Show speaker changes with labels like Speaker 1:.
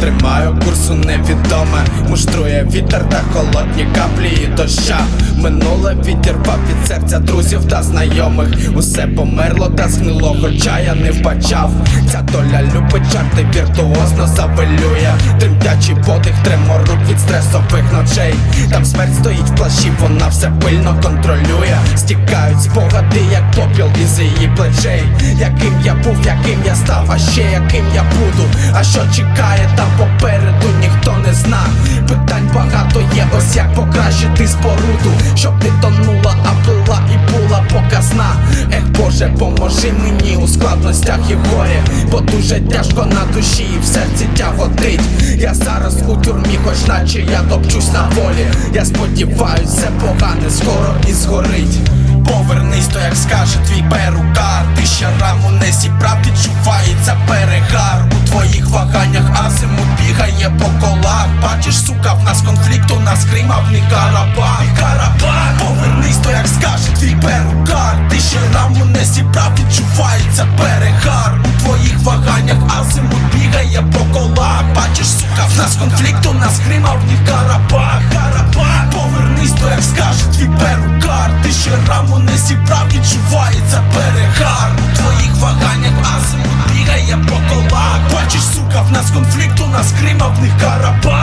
Speaker 1: тримаю курсу невідоме. Муштрує вітер та холодні каплі і доща. Минуле відірвав від серця друзів та знайомих. Усе померло та згнило, хоча я не вбачав. Ця доля любить чарти, віртуозно завелює. Тремтячий стресових ночей. Там смерть стоїть в плащі, вона все пильно контролює. Стікають спогади, як попіл із її плечей. Яким я був, яким я став, а ще яким я буду? А що чекає там попереду, ніхто не зна Питань багато є, ось як покращити споруду. Щоб не тонула, а пила і була показна. Ех Боже, поможи мені у складностях і горі. Бо дуже тяжко на душі і в серці тяготить Я зараз у тюрмі, хоч наче я топчусь на волі. Я сподіваюсь, все погане скоро і згорить. Повернись, то як скаже твій перукар. Ти ще раму не зібрав, відчувається перегар. У твоїх ваганнях азимут бігає по колах. Бачиш, сука, в нас конфлікт, у нас Крим, а в них Карабах нас конфлікт, у нас Крим, в них Карабах. Карабах. Повернись, то як скажуть твій перукар. Ти ще раму не зібрав, відчувається перегар. У твоїх ваганнях азимут бігає по колах. Бачиш, сука, в нас конфлікт, у нас Крим, в них Карабах